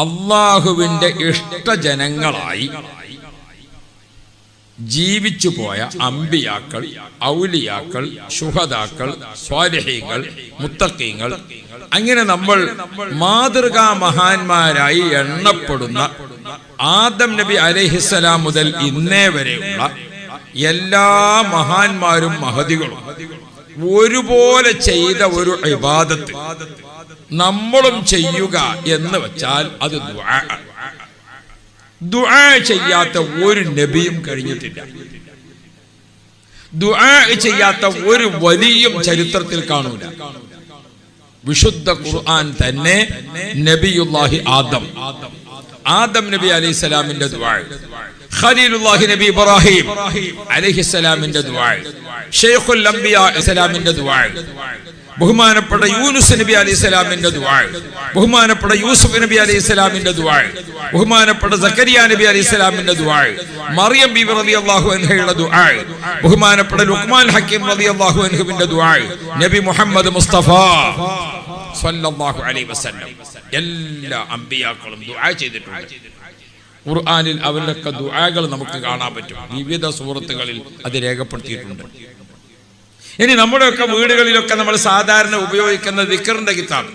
അള്ളാഹുവിന്റെ ഇഷ്ടജനങ്ങളായി ജീവിച്ചു പോയ അമ്പിയാക്കൾ ഔലിയാക്കൾ ശുഹതാക്കൾ സ്വാരഹികൾ മുത്തക്കീങ്ങൾ അങ്ങനെ നമ്മൾ മാതൃകാ മഹാന്മാരായി എണ്ണപ്പെടുന്ന ആദം നബി അലഹിസലാം മുതൽ ഇന്നേ വരെയുള്ള എല്ലാ മഹാന്മാരും മഹതികളും ഒരുപോലെ ചെയ്ത ഒരു ഇബാദത്ത്. നമ്മളും ചെയ്യുക എന്ന് വെച്ചാൽ അത് ദുആ. ചെയ്യാത്ത ഒരു നബിയും കഴിഞ്ഞിട്ടില്ല. ദുആ ചെയ്യാത്ത ഒരു വലിയും ചരിത്രത്തിൽ കാണൂല. വിശുദ്ധ ഖുർആൻ തന്നെ നബിയുല്ലാഹി ആദം. ആദം നബി അലൈഹി സ്വലാമിന്റെ ഖലീലുല്ലാഹി നബി ഇബ്രാഹിം അലൈഹി സ്വലാമിന്റെ ദുആ. ഷെയ്ഖുൽ അംബിയ ഇസ്ലാമിന്റെ ദുആ. ബഹുമാനപ്പെട്ട യൂനുസ് നബി അലൈഹി സ്വലാമിന്റെ ദുആ. ബഹുമാനപ്പെട്ട യൂസുഫ് നബി അലൈഹി സ്വലാമിന്റെ ദുആ. ബഹുമാനപ്പെട്ട സക്കരിയ നബി അലൈഹി സ്വലാമിന്റെ ദുആ. മറിയം ബിബി റബി അള്ളാഹു അൻഹയുടെ ദുആ. ബഹുമാനപ്പെട്ട ലുക്മാൻ ഹക്കീം റബി അള്ളാഹു അൻഹുവിന്റെ ദുആ. നബി മുഹമ്മദ് മുസ്തഫ സല്ലല്ലാഹു അലൈഹി വസല്ലം. എല്ലാ അമ്പിയാക്കളും ദുആ ചെയ്തിട്ടുണ്ട്. ഖുർആനിൽ അവരുടെയൊക്കെ ദുആകൾ നമുക്ക് കാണാൻ പറ്റും. വിവിധ സൂറത്തുകളിൽ അത് രേഖപ്പെടുത്തിയിട്ടുണ്ട്. ഇനി നമ്മുടെയൊക്കെ വീടുകളിലൊക്കെ നമ്മൾ സാധാരണ ഉപയോഗിക്കുന്ന ദിക്കറിന്റെ കിതാബ്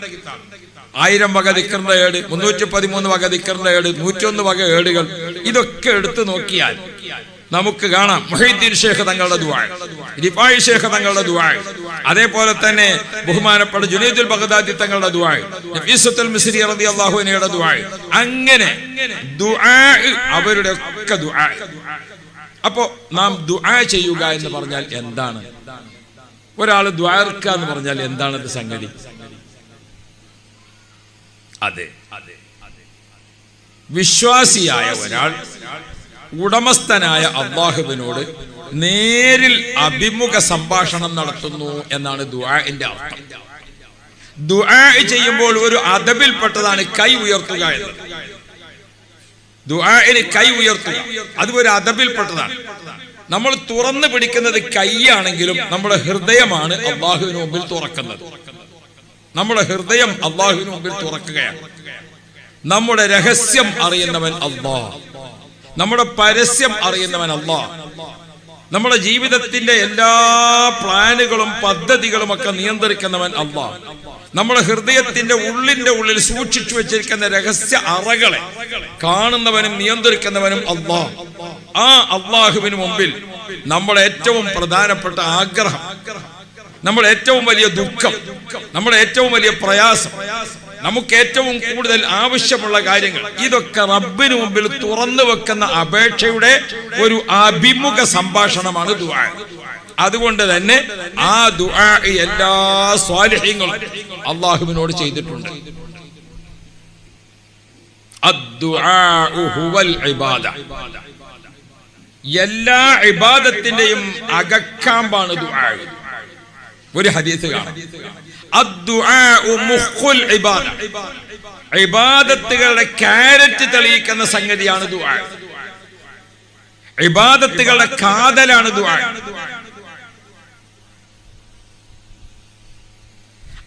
ആയിരം വക ദിക്കറിന്റെ ഏട് മുന്നൂറ്റി പതിമൂന്ന് വക ദിക്കറിന്റെ ഏട് നൂറ്റൊന്ന് വക ഏടുകൾ. ഇതൊക്കെ എടുത്തു നോക്കിയാൽ നമുക്ക് കാണാം. മൊഹീദ്ദീൻ ഷേഖ് തങ്ങളുടെ ദുആ. റിഫായി ഷേഖ് തങ്ങളുടെ ദുആ. അതേപോലെ തന്നെ ബഹുമാനപ്പെട്ട ജുനൈദുൽ ബഗ്ദാദി തങ്ങളുടെ ദുആ. നഫീസത്തുൽ മിസ്രി റളിയല്ലാഹു അൻഹയുടെ ദുആ. അങ്ങനെ അവരുടെ ഒക്കെ ദുആ. അപ്പോ നാം ദുആ ചെയ്യുക എന്ന് പറഞ്ഞാൽ എന്താണ്? ഒരാൾ ദ്വാർക്ക എന്ന് പറഞ്ഞാൽ എന്താണ് അത് സംഗതി? അതെ വിശ്വാസിയായ ഒരാൾ ഉടമസ്ഥനായ അള്ളാഹുവിനോട് നേരിൽ അഭിമുഖ സംഭാഷണം നടത്തുന്നു എന്നാണ് ദുആന്റെ അർത്ഥം. ദുആ ചെയ്യുമ്പോൾ ഒരു അദബിൽപ്പെട്ടതാണ് കൈ ഉയർത്തുക എന്നത്. ദുആന് കൈ ഉയർത്തുക. അത് ഒരു അദബിൽപ്പെട്ടതാണ്. നമ്മൾ തുറന്നു പിടിക്കുന്നത് കൈയാണെങ്കിലും നമ്മുടെ ഹൃദയമാണ് അള്ളാഹുവിന് മുമ്പിൽ തുറക്കുന്നത്. നമ്മുടെ ഹൃദയം അള്ളാഹുവിന് മുമ്പിൽ തുറക്കുകയാണ്. നമ്മുടെ രഹസ്യം അറിയുന്നവൻ അള്ളാഹ് നമ്മുടെ പരസ്യം അറിയുന്നവൻ അള്ളാഹ് നമ്മുടെ ജീവിതത്തിന്റെ എല്ലാ പ്ലാനുകളും പദ്ധതികളും ഒക്കെ നിയന്ത്രിക്കുന്നവൻ അള്ളാഹ് നമ്മുടെ ഹൃദയത്തിന്റെ ഉള്ളിന്റെ ഉള്ളിൽ സൂക്ഷിച്ചു വെച്ചിരിക്കുന്ന രഹസ്യ അറകളെ കാണുന്നവനും നിയന്ത്രിക്കുന്നവനും അള്ളാഹ് ആ അള്ളാഹുവിന് മുമ്പിൽ നമ്മുടെ ഏറ്റവും പ്രധാനപ്പെട്ട ആഗ്രഹം നമ്മുടെ ഏറ്റവും വലിയ ദുഃഖം നമ്മുടെ ഏറ്റവും വലിയ പ്രയാസം നമുക്ക് ഏറ്റവും കൂടുതൽ ആവശ്യമുള്ള കാര്യങ്ങൾ ഇതൊക്കെ റബ്ബിന് മുമ്പിൽ തുറന്നു വെക്കുന്ന അപേക്ഷയുടെ ഒരു അഭിമുഖ സംഭാഷണമാണ് ദുആ. അതുകൊണ്ട് തന്നെ ആ ദുആ എല്ലാ സ്വാലിഹ്യങ്ങളും അള്ളാഹുവിനോട് ചെയ്തിട്ടുണ്ട്. അദ്ദുആ ഹുവൽ ഇബാദ. എല്ലാ ഇബാദത്തിന്റെയും അകക്കാമ്പാണ് ദുആ. ഒരു ഹദീസ് കാണാം. ഇബാദത്തുകളുടെ കാരറ്റ് തെളിയിക്കുന്ന സംഗതിയാണ് ദുആ. ഇബാദത്തുകളുടെ കാതലാണ് ദുആ.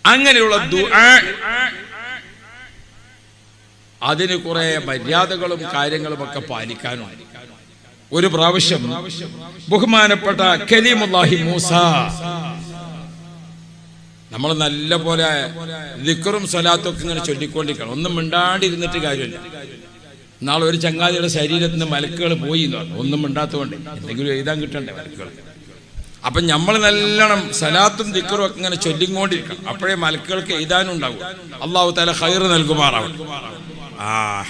അങ്ങനെയുള്ള ദുആ അതിന് കുറെ മര്യാദകളും കാര്യങ്ങളും ഒക്കെ പാലിക്കാനുണ്ട്. ഒരു പ്രാവശ്യം ബഹുമാനപ്പെട്ട കലീമുല്ലാഹി മൂസ. നമ്മൾ നല്ല പോലെ ദിക്കറും സ്വലാത്തും ഒക്കെ ഇങ്ങനെ ചൊല്ലിക്കൊണ്ടിരിക്കണം. ഒന്നും മിണ്ടാണ്ടിരുന്നിട്ട് കാര്യമില്ല. നാളെ ഒരു ചങ്ങാതിയുടെ ശരീരത്തിന് മലക്കുകൾ പോയി എന്ന് പറഞ്ഞു. ഒന്നും മിണ്ടാത്തതുകൊണ്ട് എന്തെങ്കിലും എഴുതാൻ കിട്ടണ്ടേ മലക്കുകൾ? അപ്പൊ നമ്മൾ നല്ലോണം സലാത്തും ദിക്കറും ഒക്കെ ഇങ്ങനെ ചൊല്ലിക്കൊണ്ടിരിക്കണം. അപ്പോഴേ മലക്കുകൾക്ക് എഴുതാനും ഉണ്ടാവും അള്ളാഹു തല ഹൈർ നൽകുമാറാവും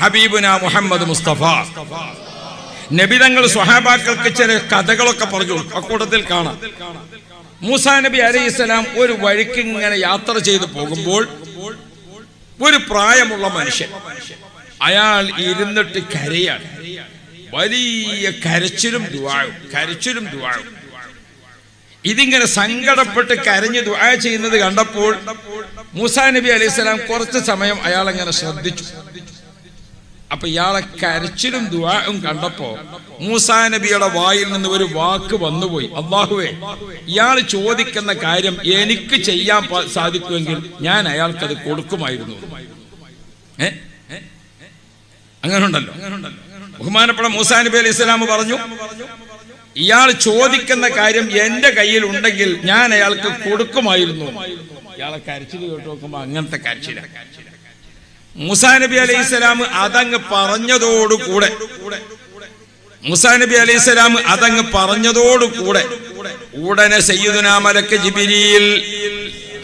ഹബീബുന മുഹമ്മദ് മുസ്തഫ. നബിതങ്ങൾ സ്വഹാബാക്കൾക്ക് ചില കഥകളൊക്കെ പറഞ്ഞു. അക്കൂട്ടത്തിൽ കാണാം. മൂസാ നബി അലൈഹി ഒരു വഴിക്ക് ഇങ്ങനെ യാത്ര ചെയ്തു പോകുമ്പോൾ ഒരു പ്രായമുള്ള മനുഷ്യൻ അയാൾ ഇരുന്നിട്ട് കരയാണ്. വലിയ കരച്ചിലും ദുവാഴും കരച്ചിലും ദുവാഴും ഇതിങ്ങനെ സങ്കടപ്പെട്ട് കരഞ്ഞ് ദുആ ചെയ്യുന്നത് കണ്ടപ്പോൾ മൂസാ നബി അലൈഹി സ്വലാം കുറച്ച് സമയം അയാൾ അങ്ങനെ ശ്രദ്ധിച്ചു. അപ്പൊ ഇയാളെ കരച്ചിലും ദുആയും കണ്ടപ്പോ മൂസാ നബിയുടെ വായിൽ നിന്ന് ഒരു വാക്ക് വന്നുപോയി. അള്ളാഹുവേ ഇയാൾ ചോദിക്കുന്ന കാര്യം എനിക്ക് ചെയ്യാൻ സാധിക്കുമെങ്കിൽ ഞാൻ അയാൾക്ക് അത് കൊടുക്കുമായിരുന്നു. ഏ? അങ്ങനെ ഉണ്ടല്ലോ ബഹുമാനപ്പെട്ട മൂസാ നബി അലൈഹി ഇസ്ലാം പറഞ്ഞു ഇയാൾ ചോദിക്കുന്ന കാര്യം എന്റെ കയ്യിൽ ഉണ്ടെങ്കിൽ ഞാൻ അയാൾക്ക് കൊടുക്കുമായിരുന്നു. ഇയാളെ കരച്ചിൽ കേട്ട് നോക്കുമ്പോ അങ്ങനത്തെ കരച്ചില. മൂസാ നബി അലൈഹി സ്വലാം അതങ്ങ് പറഞ്ഞതോടുകൂടെ മുസാ നബി അലൈഹി സ്വലാം അതങ്ങ് പറഞ്ഞതോടുകൂടെ ഉടനെ സയ്യിദുനാ മലക്ക് ജിബിരിയിൽ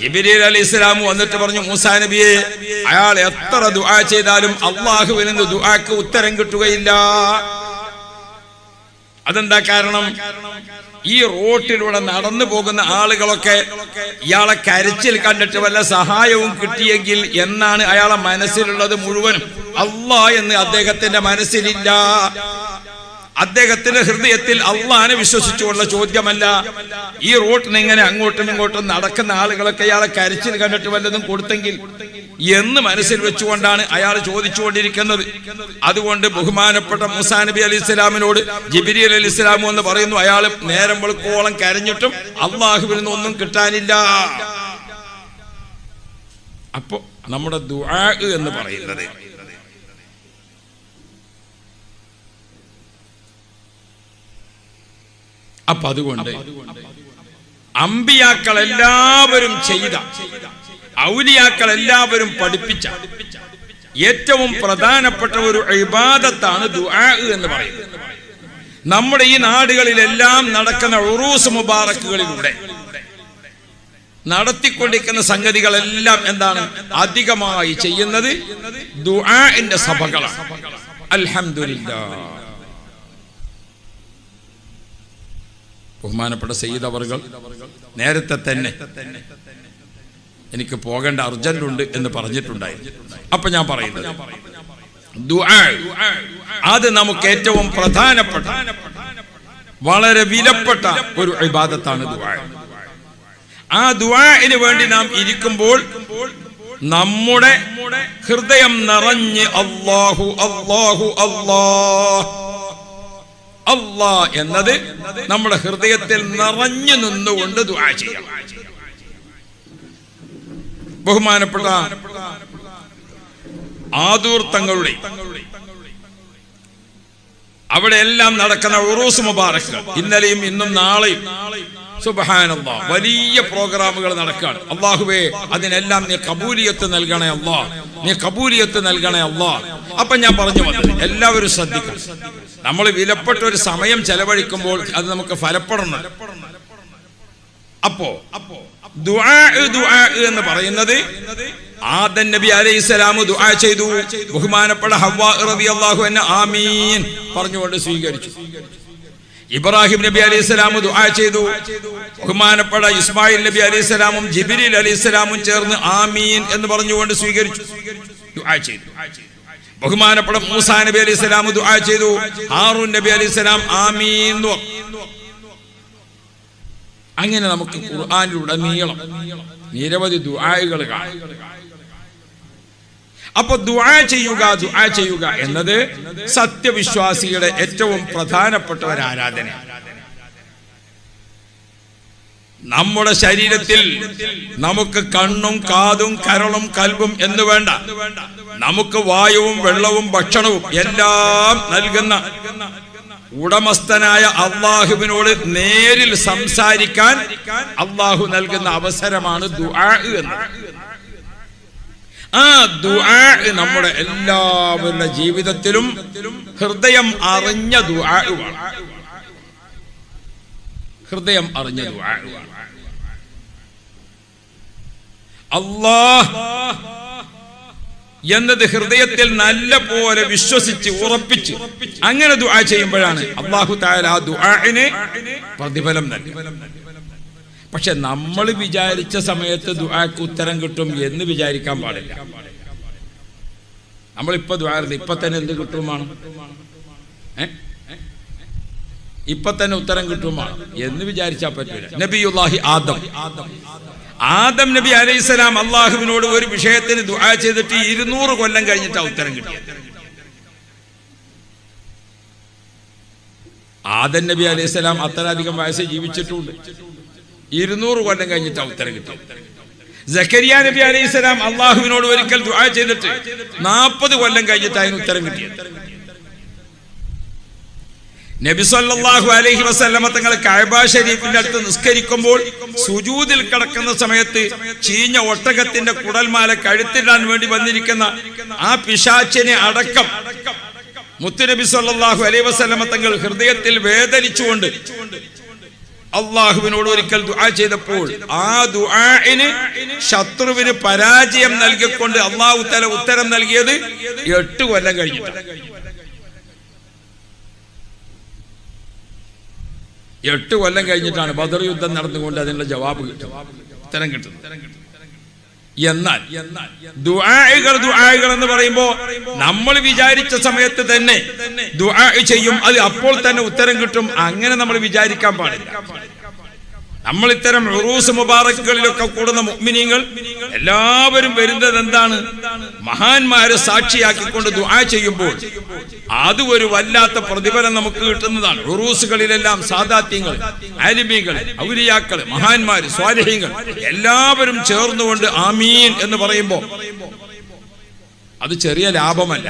ജിബിരിൽ അലി ഇസ്ലാം വന്നിട്ട് പറഞ്ഞു മൂസാ നബിയെ അയാൾ എത്ര ദുആ ചെയ്താലും അള്ളാഹുവിൽ ദുആക്ക് ഉത്തരം കിട്ടുകയില്ല. അതെന്താ കാരണം? ഈ റോട്ടിലൂടെ നടന്നു പോകുന്ന ആളുകളൊക്കെ ഇയാളെ കരച്ചിൽ കണ്ടിട്ട് വല്ല സഹായവും കിട്ടിയെങ്കിൽ എന്നാണ് അയാളെ മനസ്സിലുള്ളത് മുഴുവനും. അള്ളാ എന്ന് അദ്ദേഹത്തിന്റെ മനസ്സിലില്ല. അദ്ദേഹത്തിന്റെ ഹൃദയത്തിൽ അള്ളഹാനെ വിശ്വസിച്ചുള്ള ചോദ്യമല്ല. ഈ റോട്ടിന് ഇങ്ങനെ അങ്ങോട്ടും ഇങ്ങോട്ടും നടക്കുന്ന ആളുകളൊക്കെ അയാളെ കരച്ചിൽ കണ്ടിട്ട് വല്ലതും കൊടുത്തെങ്കിൽ എന്ന് മനസ്സിൽ വെച്ചുകൊണ്ടാണ് അയാൾ ചോദിച്ചുകൊണ്ടിരിക്കുന്നത്. അതുകൊണ്ട് ബഹുമാനപ്പെട്ട മുസാ നബി അലി ഇസ്ലാമിനോട് ജിബിരി അലി ഇസ്ലാമു എന്ന് പറയുന്നു അയാൾ നേരം വെളുക്കോളം കരഞ്ഞിട്ടും അള്ളാഹുവിൽ നിന്നൊന്നും കിട്ടാനില്ല. അപ്പോ നമ്മുടെ ദുആ എന്ന് പറയുന്നത് അപ്പൊ അതുകൊണ്ട് അമ്പിയാക്കൾ എല്ലാവരും ചെയ്ത ഔലിയാക്കൾ എല്ലാവരും പഠിപ്പിച്ച ഏറ്റവും പ്രധാനപ്പെട്ട ഒരു ഇബാദത്താണ് ദുആ എന്ന് പറയുന്നത്. നമ്മുടെ ഈ നാടുകളിലെല്ലാം നടക്കുന്ന ഉറൂസ് മുബാറക്കുകളിലൂടെ നടത്തിക്കൊണ്ടിരിക്കുന്ന സംഗതികളെല്ലാം എന്താണ്? അധികമായി ചെയ്യുന്നത് ദുആന്റെ സഭകളാണ്. അൽഹംദുലില്ലാ ബഹുമാനപ്പെട്ട സെയ്ദ് നേരത്തെ തന്നെ എനിക്ക് പോകേണ്ട അർജന്റ് ഉണ്ട് എന്ന് പറഞ്ഞിട്ടുണ്ടായിരുന്നു അപ്പൊ ഞാൻ പറയുന്നത് അത് നമുക്ക് ഏറ്റവും പ്രധാനപ്പെട്ട വളരെ വിലപ്പെട്ട ഒരു ഇബാദത്താണ് ദുആ. ആ ദുആന് വേണ്ടി നാം ഇരിക്കുമ്പോൾ നമ്മുടെ ഹൃദയം നിറഞ്ഞ് അള്ളാഹു അള്ളാഹു അല്ലാഹ് അള്ളാ എന്നത് നമ്മുടെ ഹൃദയത്തിൽ നിറഞ്ഞു നിന്നുകൊണ്ട് ദുആ ചെയ്യാം ബഹുമാനപ്പെട്ട ആദൂർത്തങ്ങളുടെ അവിടെ എല്ലാം നടക്കുന്ന ഉറൂസ് മുബാറക് ഇന്നലെയും ഇന്നും നാളെയും സുബഹാനല്ലാ വലിയ പ്രോഗ്രാമുകൾ നടക്കുകയാണ്. അള്ളാഹുവേ അതിനെല്ലാം നീ കബൂലിയത്ത് നൽകണേ അള്ളാ നീ കബൂലിയത്ത് നൽകണേ അല്ലാ അപ്പൊ ഞാൻ പറഞ്ഞു വന്നത് എല്ലാവരും ശ്രദ്ധിക്കണം. നമ്മൾ വിലപ്പെട്ട ഒരു സമയം ചെലവഴിക്കുമ്പോൾ അത് നമുക്ക് ഫലപ്പെടണം. അപ്പോ ദുആ എന്ന് പറയുന്നത് ആദൻ നബി അലൈഹി സ്വലാമു ദുആ ചെയ്തു. ബഹുമാനപ്പെട്ട ഹവ്വാ റളിയല്ലാഹു അൻഹ ആമീൻ പറഞ്ഞുകൊണ്ട് സ്വീകരിച്ചു. ഇബ്രാഹിം നബി അലൈഹി സ്വലാമു ദുആ ചെയ്തു. ബഹുമാനപ്പെട്ട ഇസ്മായിൽ നബി അലൈഹി സ്വലാമും ജിബ്രീൽ അലൈഹി സ്വലാമും ചേർന്ന് ആമീൻ എന്ന് പറഞ്ഞുകൊണ്ട് സ്വീകരിച്ചു. ദുആ ചെയ്തു. ബഹുമാനപ്പെട്ട മൂസാ നബി അലൈഹി സ്വലാം ദുആ ചെയ്തു. ഹാറൂൻ നബി അലി സ്വലാം ആമീൻ. അങ്ങനെ നമുക്ക് ഖുർആനിലുടനീളം നിരവധി ദുആകൾ അപ്പൊ ദുആ ചെയ്യുക ദുആ ചെയ്യുക എന്നത് സത്യവിശ്വാസിയുടെ ഏറ്റവും പ്രധാനപ്പെട്ട ഒരു ആരാധന. നമ്മുടെ ശരീരത്തിൽ നമുക്ക് കണ്ണും കാതും കരളും കൽവും എന്ന് വേണ്ട. നമുക്ക് വായുവും വെള്ളവും ഭക്ഷണവും എല്ലാം നൽകുന്ന ഉടമസ്ഥനായ അള്ളാഹുവിനോട് നേരിൽ സംസാരിക്കാൻ അള്ളാഹു നൽകുന്ന അവസരമാണ് ദുആ എന്ന്. ആ ദുആ നമ്മുടെ എല്ലാവരുടെ ജീവിതത്തിലും ഹൃദയം അറിഞ്ഞ ദുആണ് ഹൃദയം അറിഞ്ഞ ദുആണ് അല്ലാഹ് എന്നത് ഹൃദയത്തിൽ നല്ല പോലെ വിശ്വസിച്ച് ഉറപ്പിച്ച് അങ്ങനെ ദുആ ചെയ്യുമ്പോഴാണ് അള്ളാഹു താല ആ ദുആന് പ്രതിഫലം നൽകി പക്ഷെ നമ്മൾ വിചാരിച്ച സമയത്ത് ദുആക്ക് ഉത്തരം കിട്ടും എന്ന് വിചാരിക്കാൻ പാടില്ല. നമ്മളിപ്പോ ദുആ ഇപ്പൊ തന്നെ എന്ത് കിട്ടുമാണ് ഇപ്പൊ തന്നെ ഉത്തരം കിട്ടുമാണ് എന്ന് വിചാരിച്ചാൽ പറ്റില്ല നബിയുല്ലാഹി ആദം. ആദം നബി അലൈഹിസ്സലാം അള്ളാഹുവിനോട് ഒരു വിഷയത്തിന് ദുആ ചെയ്തിട്ട് ഇരുന്നൂറ് കൊല്ലം കഴിഞ്ഞിട്ട് ഉത്തരം കിട്ടി ആദം നബി അലൈഹിസ്സലാം അത്രയധികം വയസ്സ് ജീവിച്ചിട്ടുണ്ട് ഇരുന്നൂറ് കൊല്ലം കഴിഞ്ഞിട്ട് ഉത്തരം കിട്ടി ജക്കരിയ നബി അലൈഹി സ്വലാം അള്ളാഹുവിനോട് ഒരിക്കൽ ദുആ ചെയ്തിട്ട് നാൽപ്പത് കൊല്ലം കഴിഞ്ഞിട്ട് അതിന് ഉത്തരം കിട്ടിയത്. നബി സല്ലല്ലാഹു അലൈഹി വസല്ലമ തങ്ങൾ കഅബ ഷരീഫിന്റെ അടുത്ത് നിസ്കരിക്കുമ്പോൾ സുജൂതിൽ കിടക്കുന്ന സമയത്ത് ചീഞ്ഞ ഒട്ടകത്തിന്റെ കുടൽമാല കഴുത്തിടാൻ വേണ്ടി വന്നിരിക്കുന്ന ആ പിശാച്ചിനെ അടക്കം മുത്തുനബി സല്ലല്ലാഹു അലൈഹി വസ്ലമ തങ്ങൾ ഹൃദയത്തിൽ വേദനിച്ചുകൊണ്ട് അള്ളാഹുവിനോട് ഒരിക്കൽ ദുആ ചെയ്തപ്പോൾ ആ ദുആന് ശത്രുവിന് പരാജയം നൽകിക്കൊണ്ട് അള്ളാഹു തല ഉത്തരം നൽകിയത് എട്ട് കൊല്ലം കഴിഞ്ഞിട്ടാണ്. എട്ട് കൊല്ലം കഴിഞ്ഞിട്ടാണ് ബദർ യുദ്ധം നടന്നുകൊണ്ട് അതിനുള്ള ജവാബ് കിട്ടും. ഉത്തരം കിട്ടുന്നത് എന്നാൽ ദുആകൾ ദുആകൾ എന്ന് പറയുമ്പോ നമ്മൾ വിചാരിച്ച സമയത്ത് തന്നെ ദുആ ചെയ്യും. അത് അപ്പോൾ തന്നെ ഉത്തരം കിട്ടും. അങ്ങനെ നമ്മൾ വിചാരിക്കാൻ പാടില്ല. നമ്മൾ ഇത്തരം ഉറൂസ് മുബാറക്കുകളിലൊക്കെ കൂടുന്ന മുഗ്മിനീങ്ങൾ എല്ലാവരും വരുന്നത് എന്താണ്? മഹാന്മാരെ സാക്ഷിയാക്കിക്കൊണ്ട് ദുആ ചെയ്യുമ്പോൾ അത് ഒരു വല്ലാത്ത പ്രതിഫലം നമുക്ക് കിട്ടുന്നതാണ്. ഉറൂസുകളിലെല്ലാം സാദാത്യങ്ങൾ ആലിമീങ്ങൾ ഔലിയാക്കൾ മഹാന്മാർ സ്വാരഹ്യങ്ങൾ എല്ലാവരും ചേർന്നുകൊണ്ട് ആമീൻ എന്ന് പറയുമ്പോൾ അത് ചെറിയ ലാഭമല്ല.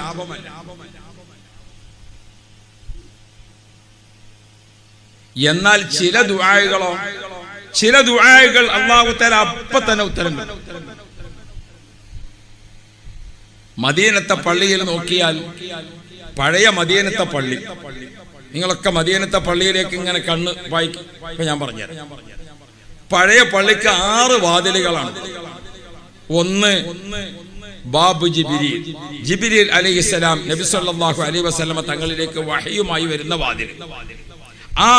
എന്നാൽ ചില ദുആകളോ ചില ദുആകൾ അള്ളാഹു തല അപ്പൊ തന്നെ ഉത്തരം മദീനത്തെ പള്ളിയിൽ നോക്കിയാൽ പഴയ മദീനത്തെ പള്ളി. നിങ്ങളൊക്കെ മദീനത്തെ പള്ളിയിലേക്ക് ഇങ്ങനെ കണ്ണ് വായിക്കും ഞാൻ പറഞ്ഞുതരാം. പഴയ പള്ളിക്ക് ആറ് വാതിലുകളാണ്. ഒന്ന് ബാബു ജിബിരി ജിബിരി അലൈഹിസ്സലാം നബി സല്ലല്ലാഹു അലൈഹി വസല്ലമ തങ്ങളിലേക്ക് വഹയുമായി വരുന്ന വാതിൽ. ആ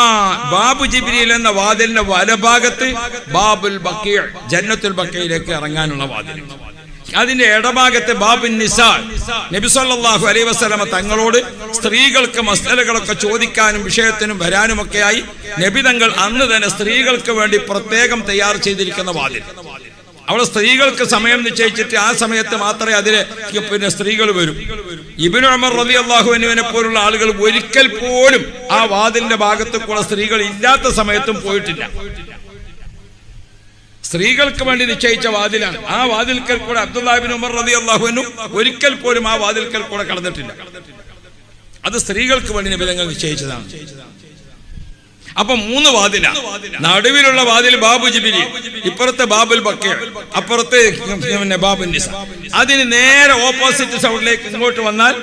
ബാബു ജിബ്രീൽ എന്ന വാതിലിന്റെ വലഭാഗത്ത് ബാബുൽ ബക്കീർ ജന്നത്തുൽ ബക്കയിലേക്ക് ഇറങ്ങാനുള്ള വാതിൽ. അതിന്റെ ഇടഭാഗത്ത് ബാബുൻ നിസാൽ നബി അലൈ അലൈഹി വസല്ലമ തങ്ങളോട് സ്ത്രീകൾക്ക് മസലകളൊക്കെ ചോദിക്കാനും വിഷയത്തിനും വരാനുമൊക്കെയായി. നബി തങ്ങൾ അന്ന് തന്നെ സ്ത്രീകൾക്ക് വേണ്ടി പ്രത്യേകം തയ്യാർ ചെയ്തിരിക്കുന്ന വാതിൽ. അവിടെ സ്ത്രീകൾക്ക് സമയം നിശ്ചയിച്ചിട്ട് ആ സമയത്ത് മാത്രമേ അതിലെ പിന്നെ സ്ത്രീകൾ വരും. ഇബിനു അമർ റബി അള്ളാഹു എന്നിവനെ പോലുള്ള ആളുകൾ ഒരിക്കൽ പോലും ആ വാതിലിന്റെ ഭാഗത്ത് കൂടെ സ്ത്രീകൾ ഇല്ലാത്ത സമയത്തും പോയിട്ടില്ല. സ്ത്രീകൾക്ക് വേണ്ടി നിശ്ചയിച്ച വാതിലാണ്. ആ വാതിൽക്കൽ കൂടെ അബ്ദുല്ലാബിൻ ഉമർ റബി അള്ളാഹുവിനും ഒരിക്കൽ പോലും ആ വാതിൽക്കൽ കൂടെ കടന്നിട്ടില്ല. അത് സ്ത്രീകൾക്ക് വേണ്ടി നിബിധങ്ങൾ നിശ്ചയിച്ചതാണ്. അപ്പൊ മൂന്ന് വാതില. നടുവിലുള്ള വാതിൽ ബാബു ജിബിരി ഇപ്പുറത്തെ ബാബുൽ ബക്കീർ അപ്പുറത്ത് പിന്നെ ബാബു നിസ. അതിന് നേരെ ഓപ്പോസിറ്റ് സൗണ്ടിലേക്ക് ഇങ്ങോട്ട് വന്നാൽ